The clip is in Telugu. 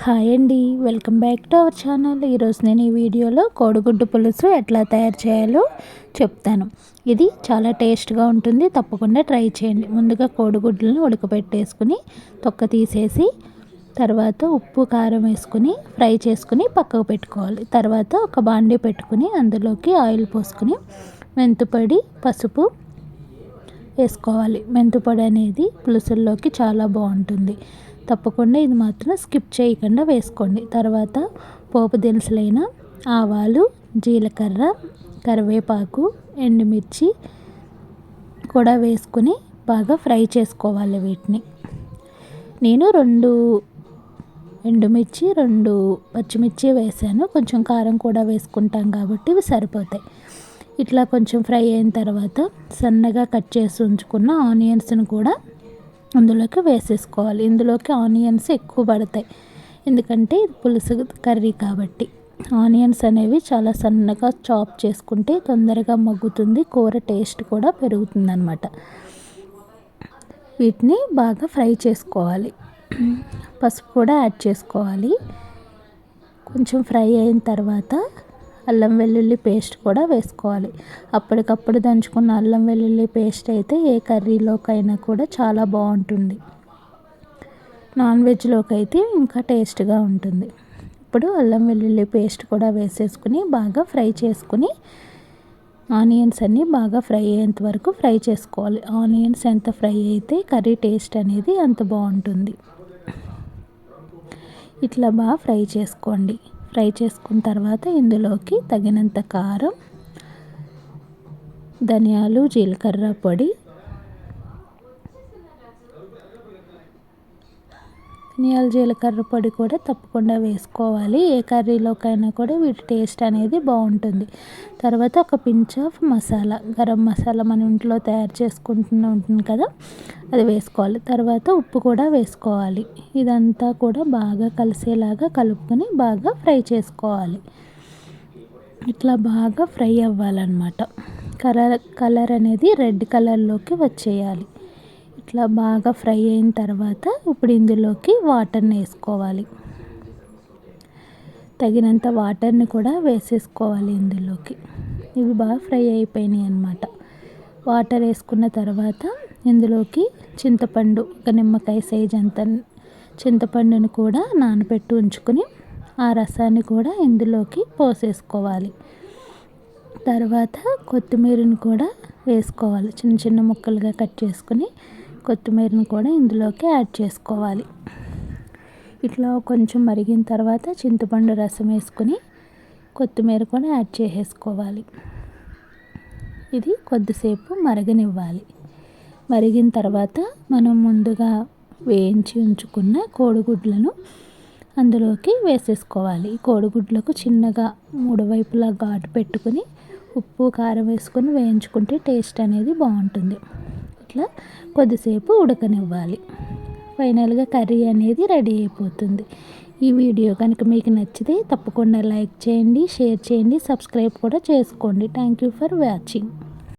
హాయ్ అండి welcome back to our channel. ఈరోజు నేను ఈ వీడియోలో కోడిగుడ్డు పులుసు ఎట్లా తయారు చేయాలో చెప్తాను. ఇది చాలా టేస్ట్గా ఉంటుంది తప్పకుండా ట్రై చేయండి. ముందుగా కోడిగుడ్లను ఉడకబెట్టేసుకుని తొక్క తీసేసి తర్వాత ఉప్పు కారం వేసుకుని ఫ్రై చేసుకుని పక్కకు పెట్టుకోవాలి. తర్వాత ఒక బాండీ పెట్టుకుని అందులోకి ఆయిల్ పోసుకుని మెంతుపొడి పసుపు వేసుకోవాలి. మెంతుపొడి అనేది పులుసుల్లోకి చాలా బాగుంటుంది. తప్పకుండా ఇది మాత్రం స్కిప్ చేయకుండా వేసుకోండి. తర్వాత పోపు దినుసులైన ఆవాలు జీలకర్ర కరివేపాకు ఎండుమిర్చి కూడా వేసుకుని బాగా ఫ్రై చేసుకోవాలి వీటిని. నేను రెండు ఎండుమిర్చి రెండు పచ్చిమిర్చి వేసాను. కొంచెం కారం కూడా వేసుకుంటాం కాబట్టి ఇవి సరిపోతాయి. ఇట్లా కొంచెం ఫ్రై అయిన తర్వాత సన్నగా కట్ చేసి ఉంచుకున్న ఆనియన్స్ని కూడా అందులోకి వేసేసుకోవాలి. ఇందులోకి ఆనియన్స్ ఎక్కువ పడతాయి. ఎందుకంటే ఇది పులుసు కర్రీ కాబట్టి. ఆనియన్స్ అనేవి చాలా సన్నగా చాప్ చేసుకుంటే తొందరగా మగ్గుతుంది కూర టేస్ట్ కూడా పెరుగుతుంది అనమాట వీటిని బాగా ఫ్రై చేసుకోవాలి. పసుపు కూడా యాడ్ చేసుకోవాలి. కొంచెం ఫ్రై అయిన తర్వాత అల్లం వెల్లుల్లి పేస్ట్ కూడా వేసుకోవాలి. అప్పటికప్పుడు దంచుకున్న అల్లం వెల్లుల్లి పేస్ట్ అయితే ఏ కర్రీలోకైనా కూడా చాలా బాగుంటుంది. నాన్ వెజ్లోకి అయితే ఇంకా టేస్ట్గా ఉంటుంది. ఇప్పుడు అల్లం వెల్లుల్లి పేస్ట్ కూడా వేసేసుకుని బాగా ఫ్రై చేసుకుని ఆనియన్స్ అన్నీ బాగా ఫ్రై అయ్యేంత వరకు ఫ్రై చేసుకోవాలి. ఆనియన్స్ ఎంత ఫ్రై అయితే కర్రీ టేస్ట్ అనేది అంత బాగుంటుంది. ఇట్లా బాగా ఫ్రై చేసుకోండి. ఫ్రై చేసుకున్న తర్వాత ఇందులోకి తగినంత కారం ధనియాలు జీలకర్ర పొడి ధనియాల జీలకర్ర పొడి కూడా తప్పకుండా వేసుకోవాలి. ఏ కర్రీలోకైనా కూడా వీటి టేస్ట్ అనేది బాగుంటుంది. తర్వాత ఒక పించ్ ఆఫ్ మసాలా. గరం మసాలా మన ఇంట్లో తయారు చేసుకుంటున్న ఉంటుంది కదా అది వేసుకోవాలి. తర్వాత ఉప్పు కూడా వేసుకోవాలి. ఇదంతా కూడా బాగా కలిసేలాగా కలుపుకొని బాగా ఫ్రై చేసుకోవాలి. ఇట్లా బాగా ఫ్రై అవ్వాలన్నమాట. కలర్ కలర్ అనేది రెడ్ కలర్లోకి వచ్చేయాలి. ఇట్లా బాగా ఫ్రై అయిన తర్వాత ఇప్పుడు ఇందులోకి వాటర్ని వేసుకోవాలి. తగినంత వాటర్ని కూడా వేసేసుకోవాలి ఇందులోకి. ఇవి బాగా ఫ్రై అయిపోయినాయి అన్నమాట. వాటర్ వేసుకున్న తర్వాత ఇందులోకి చింతపండు ఒక నిమ్మకాయ సైజ్ అంత చింతపండుని కూడా నానబెట్టి ఉంచుకొని ఆ రసాన్ని కూడా ఇందులోకి పోసేసుకోవాలి. తర్వాత కొత్తిమీరని కూడా వేసుకోవాలి. చిన్న చిన్న ముక్కలుగా కట్ చేసుకుని కొత్తిమీరను కూడా ఇందులోకి యాడ్ చేసుకోవాలి. ఇట్లా కొంచెం మరిగిన తర్వాత చింతపండు రసం వేసుకొని కొత్తిమీర కూడా యాడ్ చేసేసుకోవాలి. ఇది కొద్దిసేపు మరగనివ్వాలి. మరిగిన తర్వాత మనం ముందుగా వేయించి ఉంచుకున్న కోడిగుడ్లను అందులోకి వేసేసుకోవాలి. కోడిగుడ్లకు చిన్నగా మూడు వైపులా ఘాటు పెట్టుకుని ఉప్పు కారం వేసుకొని వేయించుకుంటే టేస్ట్ అనేది బాగుంటుంది. అట్లా కొద్దిసేపు ఉడకనివ్వాలి. ఫైనల్గా కర్రీ అనేది రెడీ అయిపోతుంది. ఈ వీడియో కనుక మీకు నచ్చితే తప్పకుండా లైక్ చేయండి షేర్ చేయండి సబ్స్క్రైబ్ కూడా చేసుకోండి. Thank you for watching.